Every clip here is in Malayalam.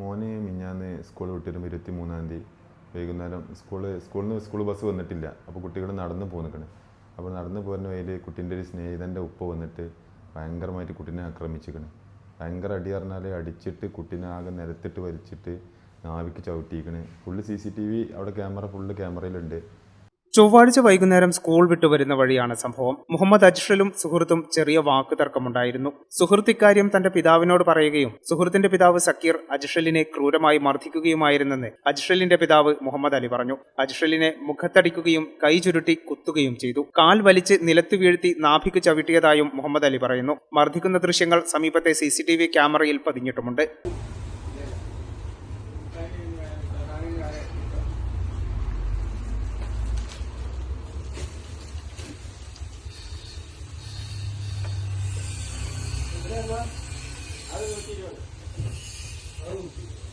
മോന് മിഞ്ഞാന്ന് സ്കൂൾ വിട്ടിരുമ്പോൾ ഇരുപത്തി മൂന്നാം തീയതി വൈകുന്നേരം സ്കൂൾ സ്കൂളിൽ നിന്ന് സ്കൂൾ ബസ് വന്നിട്ടില്ല. അപ്പോൾ കുട്ടികൾ നടന്ന് പോന്നിക്കണ്. അപ്പോൾ നടന്ന് പോകുന്ന വഴിയിൽ കുട്ടീന്റെ ഒരു സ്നേഹിതന്റെ ഉപ്പ വന്നിട്ട് ഭയങ്കരമായിട്ട് കുട്ടീനെ ആക്രമിച്ചിക്കണ്. ഭയങ്കര അടി പറഞ്ഞാൽ അടിച്ചിട്ട് കുട്ടീനെ ആകെ നിരത്തിട്ട് വലിച്ചിട്ട് നാവിക്ക് ചവിട്ടിയിക്കണ്. Full C C T V അവിടെ ക്യാമറ ഫുള്ള് ക്യാമറയിലുണ്ട്. ചൊവ്വാഴ്ച വൈകുന്നേരം സ്കൂൾ വിട്ടു വരുന്ന വഴിയാണ് സംഭവം. മുഹമ്മദ് അജ്ഷലും സുഹൃത്തും ചെറിയ വാക്ക് തർക്കമുണ്ടായിരുന്നു സുഹൃത്ത് ഇക്കാര്യം തന്റെ പിതാവിനോട് പറയുകയും സുഹൃത്തിന്റെ പിതാവ് സക്കീർ അജ്ഷലിനെ ക്രൂരമായി മർദ്ദിക്കുകയുമായിരുന്നെന്ന് അജ്ഷലിന്റെ പിതാവ് മുഹമ്മദ് അലി പറഞ്ഞു. അജ്ഷലിനെ മുഖത്തടിക്കുകയും കൈ ചുരുട്ടി കുത്തുകയും ചെയ്തു. കാൽ വലിച്ച് നിലത്ത് വീഴ്ത്തി നാഭിക്ക് ചവിട്ടിയതായും മുഹമ്മദ് അലി പറയുന്നു. മർദ്ദിക്കുന്ന ദൃശ്യങ്ങൾ സമീപത്തെ സിസിടിവി ക്യാമറയിൽ സി സി ടി വി ക്യാമറയിൽ പതിഞ്ഞിട്ടുമുണ്ട് ഇല്ലാത്തോണ്ടോ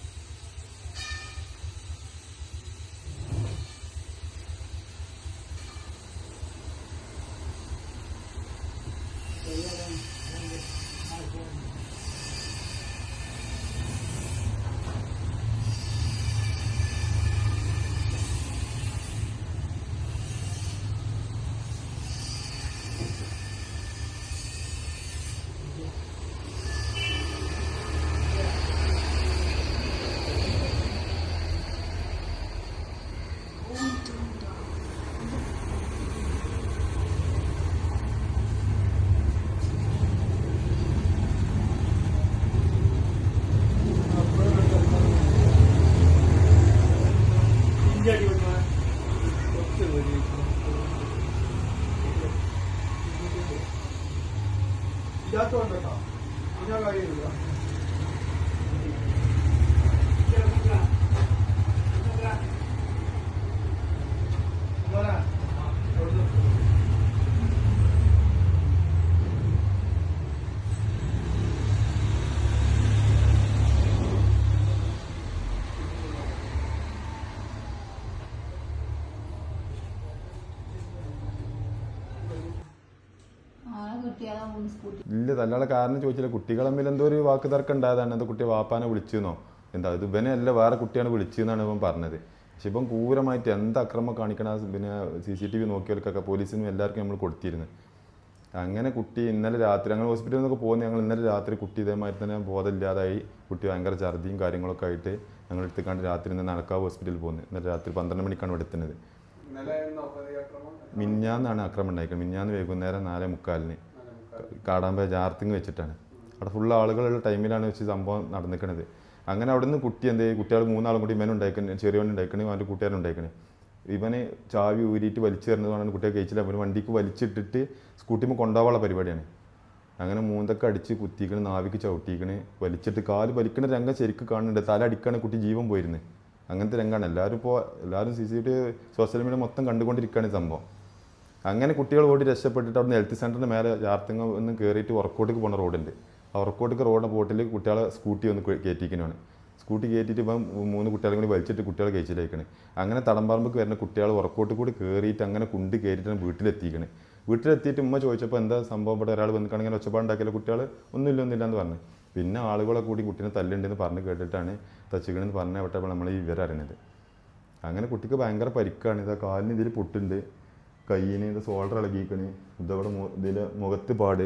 പിന്നെ കാര്യമില്ല ആളെ കിട്ടിയാലാ മൂന്ന് സ്കൂട്ടി ഇല്ല തല്ലാളെ കാരണം ചോദിച്ചില്ല. കുട്ടികൾ തമ്മിൽ എന്തോ ഒരു വാക്ക് തർക്കം ഉണ്ടായതാണ്. എന്താ കുട്ടിയെ വാപ്പാനെ വിളിച്ചെന്നോ? എന്താ ഇത് ഇവനെ അല്ല വേറെ കുട്ടിയാണ് വിളിച്ചതെന്നാണ് ഇവൻ പറഞ്ഞത്. പക്ഷെ ഇപ്പം ക്രൂരമായിട്ട് എന്ത് അക്രമം കാണിക്കണ പിന്നെ സി സി ടി വി നോക്കിയവർക്കൊക്കെ പോലീസിനും എല്ലാവർക്കും നമ്മൾ കൊടുത്തിരുന്നു. അങ്ങനെ കുട്ടി ഇന്നലെ രാത്രി ഞങ്ങൾ ഹോസ്പിറ്റലിൽ നിന്നൊക്കെ പോകുന്ന ഞങ്ങൾ ഇന്നലെ രാത്രി കുട്ടി ഇതേമാതിരി തന്നെ ബോധമില്ലാതായി. കുട്ടി ഭയങ്കര ഛർദിയും കാര്യങ്ങളൊക്കെ ആയിട്ട് ഞങ്ങൾ എടുത്തുകൊണ്ട് രാത്രി ഇന്ന് നടക്കാവ് ഹോസ്പിറ്റലിൽ പോകുന്നത് ഇന്നലെ രാത്രി പന്ത്രണ്ട് മണിക്കാണ് ഇവിടെ എത്തുന്നത്. മിഞ്ഞാന്നാണ് അക്രമം? ഉണ്ടായിരിക്കുന്നത് മിഞ്ഞാന്ന് വൈകുന്നേരം നാല് മുക്കാലിന്. കാടാമ്പ ജാർത്തിങ് വെച്ചിട്ടാണ്. അവിടെ ഫുൾ ആളുകളുള്ള ടൈമിലാണ് വെച്ച് സംഭവം നടന്നിക്കണത്. അങ്ങനെ അവിടെ നിന്ന് കുട്ടി എന്ത് കുട്ടികൾ മൂന്നാളും കൂടി ഇവൻ ഉണ്ടായിക്കണേ ചെറിയവൻ ഉണ്ടായിക്കണേ അവന്റെ കൂട്ടുകാരൻ ഉണ്ടായിക്കണേ. ഇവന് ചാവി ഊരിയിട്ട് വലിച്ചു തരുന്നതാണ് കുട്ടിയെ കഴിച്ചില്ല. അവന് വണ്ടിക്ക് വലിച്ചിട്ടിട്ട് സ്കൂട്ടിമ്മ കൊണ്ടുപോകാനുള്ള പരിപാടിയാണ്. അങ്ങനെ മൂന്നൊക്കെ അടിച്ച് കുത്തിക്കണ് നാവിക്ക് ചവിട്ടിക്കണ് വലിച്ചിട്ട് കാൽ വലിക്കണ രംഗം ശരിക്കും കാണുന്നുണ്ട്. തല അടിക്കാണ് കുട്ടി ജീവൻ പോയിരുന്നത് അങ്ങനത്തെ രംഗമാണ് എല്ലാവരും ഇപ്പോൾ എല്ലാവരും C C T V social media മൊത്തം കണ്ടുകൊണ്ടിരിക്കുകയാണ് സംഭവം. അങ്ങനെ കുട്ടികൾ ഓടി രക്ഷപ്പെട്ടിട്ട് അവിടെ ഹെൽത്ത് സെന്ററിന് മേലെ ജാർത്തിങ്ങ ഒന്ന് കയറിയിട്ട് വർക്കൗട്ടിക്ക് പോകുന്ന റോഡുണ്ട്. ആ വർക്കൗട്ടിക്ക് റോഡിന്റെ പോട്ടിൽ കുട്ടികളെ സ്കൂട്ടി ഒന്ന് കയറ്റിക്കുന്നതാണ് സ്കൂട്ടി കയറ്റിയിട്ട് ഇപ്പം മൂന്ന് കുട്ടികളെ കൂടി വലിച്ചിട്ട് കുട്ടികളെ കഴിച്ചിലേക്കണ് അങ്ങനെ തടംപറമ്പക്ക് വരുന്ന കുട്ടികൾ വർക്കൗട്ട് കൂടി കയറിയിട്ട് അങ്ങനെ കുണ്ട് കയറിയിട്ടാണ് വീട്ടിലെത്തിക്കണ്. വീട്ടിലെത്തിയിട്ട് ഉമ്മ ചോദിച്ചപ്പോൾ എന്താ സംഭവം? ഇവിടെ ഒരാൾ വന്നിട്ടാണ് ഇങ്ങനെ ഒച്ചപ്പാടുണ്ടാക്കിയാൽ കുട്ടികൾ ഒന്നുമില്ല ഒന്നുമില്ല എന്ന് പറഞ്ഞു. പിന്നെ ആളുകളെ കൂടി കുട്ടീനെ തല്ലുണ്ടെന്ന് പറഞ്ഞ് കേട്ടിട്ടാണ് തച്ചുകണെന്ന് പറഞ്ഞ അവിടെ നമ്മൾ ഈ വിവരം അറിയണത് അങ്ങനെ കുട്ടിക്ക് ഭയങ്കര പരിക്കാണ്. ഇതാ കാലിന് ഇതിൽ പൊട്ടുണ്ട്. കയ്യിന് ഇത് സോൾഡർ ഇളകിക്കണ് ഇതവിടെ ഇതിൽ മുഖത്ത് പാട്.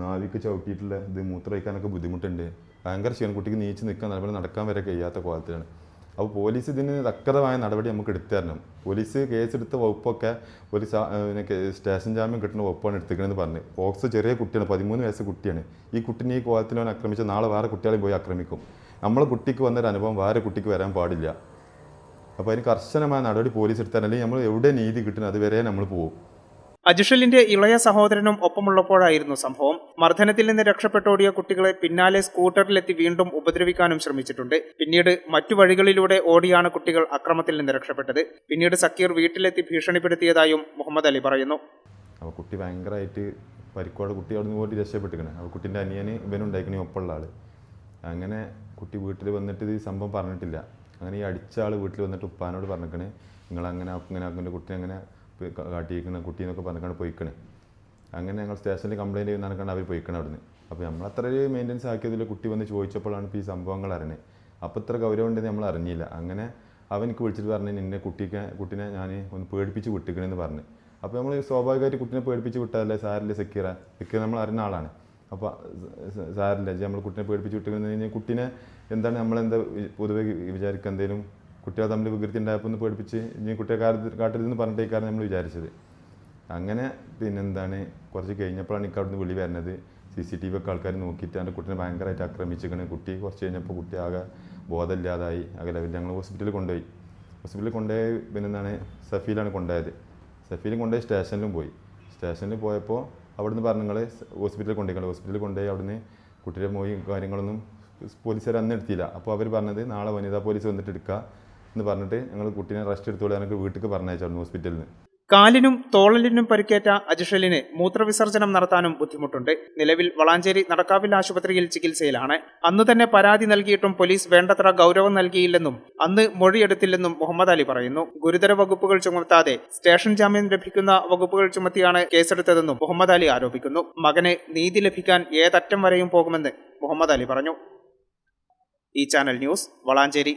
നാവിക്ക് ചവിട്ടിയിട്ടുള്ള ഇത് മൂത്രമൊഴിക്കാനൊക്കെ ബുദ്ധിമുട്ടുണ്ട്. ഭയങ്കര ക്ഷീണം. കുട്ടിക്ക് നീച്ച് നിൽക്കാൻ അതുപോലെ നടക്കാൻ വരെ കഴിയാത്ത കോലത്തിലാണ്. അപ്പോൾ പോലീസ് ഇതിന് തക്കതമായ നടപടി നമുക്ക് എടുത്തു തരണം. പോലീസ് കേസെടുത്ത വകുപ്പൊക്കെ ഒരു സ്റ്റേഷൻ ജാമ്യം കിട്ടുന്ന വകുപ്പാണ് എടുത്തിരിക്കണമെന്ന് പറഞ്ഞ്. ഫോക്സ് ചെറിയ കുട്ടിയാണ്. പതിമൂന്ന് വയസ്സ് കുട്ടിയാണ്. ഈ കുട്ടിനെ ഈ കോലത്തിൽ അവൻ ആക്രമിച്ച നാളെ വേറെ കുട്ടികളെ പോയി ആക്രമിക്കും. നമ്മളെ കുട്ടിക്ക് വന്നൊരു അനുഭവം വേറെ കുട്ടിക്ക് വരാൻ പാടില്ല. അപ്പോൾ അതിന് കർശനമായ നടപടി പോലീസ് എടുത്താൽ അല്ലെങ്കിൽ നമ്മൾ എവിടെ നീതി കിട്ടുന്നത് അതുവരെ നമ്മൾ പോകും. അജുഷലിന്റെ ഇളയ സഹോദരനും ഒപ്പമുള്ളപ്പോഴായിരുന്നു സംഭവം. മർദ്ദനത്തിൽ നിന്ന് രക്ഷപ്പെട്ടോടിയ കുട്ടികളെ പിന്നാലെ സ്കൂട്ടറിലെത്തി വീണ്ടും ഉപദ്രവിക്കാനും ശ്രമിച്ചിട്ടുണ്ട്. പിന്നീട് മറ്റു വഴികളിലൂടെ ഓടിയാണ് കുട്ടികൾ അക്രമത്തിൽ നിന്ന് രക്ഷപ്പെട്ടത്. പിന്നീട് സക്കീർ വീട്ടിലെത്തി ഭീഷണിപ്പെടുത്തിയതായും മുഹമ്മദ് അലി പറയുന്നു. അപ്പോൾ കുട്ടി ഭയങ്കരമായിട്ട് പരിക്കോടെ കുട്ടി അവിടെ നിന്ന് പോയിട്ട് രക്ഷപ്പെട്ടിരിക്കണേ. അപ്പോൾ കുട്ടീന്റെ അനിയന് ഇവനുണ്ടായിക്കണേ ഒപ്പമുള്ള ആൾ. അങ്ങനെ കുട്ടി വീട്ടിൽ വന്നിട്ട് ഈ സംഭവം പറഞ്ഞിട്ടില്ല. അങ്ങനെ ഈ അടിച്ച ആൾ വീട്ടിൽ വന്നിട്ട് ഉപ്പാനോട് പറഞ്ഞേക്കണ് നിങ്ങൾ അങ്ങനെ അങ്ങനെ അങ്ങനെ കുട്ടി അങ്ങനെ കാട്ടിയിരിക്കുന്ന കുട്ടി എന്നൊക്കെ പറഞ്ഞാണ് പോയിക്കണേ. അങ്ങനെ ഞങ്ങൾ സ്റ്റേഷനിൽ കംപ്ലയിന്റ് ചെയ്യുന്ന കണ്ട് അവർ പോയിക്കണം അവിടുന്ന്. അപ്പോൾ നമ്മൾ അത്ര ഒരു മെയിന്റെനൻസ് ആക്കിയതിൽ കുട്ടി വന്ന് ചോദിച്ചപ്പോഴാണ് ഇപ്പോൾ ഈ സംഭവങ്ങൾ അറിഞ്ഞത് അപ്പോൾ ഇത്ര ഗൗരവം ഉണ്ടെന്ന് നമ്മൾ അറിഞ്ഞില്ല. അങ്ങനെ അവൻ എനിക്ക് വിളിച്ചിട്ട് പറഞ്ഞു നിന്നെ കുട്ടിക്ക് കുട്ടിനെ ഞാൻ ഒന്ന് പേടിപ്പിച്ച് വിട്ടിക്കണമെന്ന് പറഞ്ഞു. അപ്പോൾ നമ്മൾ സ്വാഭാവികമായിട്ട് കുട്ടിനെ പേടിപ്പിച്ച് വിട്ടാലേ സാറിലെ സെക്യൂറ. സെക്യൂർ നമ്മൾ അറിയുന്ന ആളാണ്. അപ്പോൾ സാറില്ല നമ്മൾ കുട്ടിനെ പേടിപ്പിച്ച് വിട്ടു കഴിഞ്ഞാൽ കുട്ടീനെ എന്താണ് നമ്മളെന്താ പൊതുവെ വിചാരിക്കുക എന്തെങ്കിലും കുട്ടികൾ തമ്മിൽ വികൃതി ഉണ്ടായപ്പോൾ ഒന്ന് പേടിപ്പിച്ച് ഇനി കുട്ടിയെ കാട്ടിൽ കാട്ടരുതെന്ന് പറഞ്ഞിട്ടേക്കാണ് നമ്മൾ വിചാരിച്ചത്. അങ്ങനെ പിന്നെന്താണ് കുറച്ച് കഴിഞ്ഞപ്പോഴാണ് എനിക്ക് അവിടുന്ന് വിളി വരുന്നത് സി സി ടി വി ഒക്കെ ആൾക്കാർ നോക്കിയിട്ട് എന്റെ കുട്ടീനെ ഭയങ്കരമായിട്ട് ആക്രമിച്ചിരിക്കണേ കുട്ടി കുറച്ച് കഴിഞ്ഞപ്പോൾ കുട്ടി ആകെ ബോധമില്ലാതായി ആകെ ലെവലിൽ ഞങ്ങൾ ഹോസ്പിറ്റലിൽ കൊണ്ടുപോയി. ഹോസ്പിറ്റലിൽ കൊണ്ടുപോയി പിന്നെന്താണ് സഫീലാണ് കൊണ്ടുപോയത്. സഫീലും കൊണ്ടുപോയി സ്റ്റേഷനിലും പോയി. സ്റ്റേഷനിൽ പോയപ്പോൾ അവിടുന്ന് പറഞ്ഞു നിങ്ങൾ ഹോസ്പിറ്റലിൽ കൊണ്ടുപോയി. ഹോസ്പിറ്റലിൽ കൊണ്ടുപോയി അവിടുന്ന് കുട്ടിയുടെ മോയി കാര്യങ്ങളൊന്നും പോലീസുകാർ അന്ന് എടുത്തില്ല. അപ്പോൾ അവർ പറഞ്ഞത് നാളെ വനിതാ പോലീസ് വന്നിട്ട് എടുക്കുക എന്ന് പറഞ്ഞിട്ട് ഞങ്ങൾ കുട്ടീനെ റെസ്റ്റ് എടുത്തോളൂ ഞങ്ങൾക്ക് വീട്ടിൽ പറഞ്ഞയച്ചായിരുന്നു ഹോസ്പിറ്റലിൽ നിന്ന് കാലിനും തോളലിനും പരിക്കേറ്റ അജിഷലിന് മൂത്രവിസർജനം നടത്താനും ബുദ്ധിമുട്ടുണ്ട്. നിലവിൽ വളാഞ്ചേരി നടക്കാവിൽ ആശുപത്രിയിൽ ചികിത്സയിലാണ്. അന്ന് തന്നെ പരാതി നൽകിയിട്ടും പോലീസ് വേണ്ടത്ര ഗൗരവം നൽകിയില്ലെന്നും അന്ന് മൊഴിയെടുത്തില്ലെന്നും മുഹമ്മദ് അലി പറയുന്നു. ഗുരുതര വകുപ്പുകൾ ചുമത്താതെ സ്റ്റേഷൻ ജാമ്യം ലഭിക്കുന്ന വകുപ്പുകൾ ചുമത്തിയാണ് കേസെടുത്തതെന്നും മുഹമ്മദ് അലി ആരോപിക്കുന്നു. മകന് നീതി ലഭിക്കാൻ ഏതറ്റം വരെയും പോകുമെന്ന് മുഹമ്മദ് അലി പറഞ്ഞു. ഈ channel news Valanchery.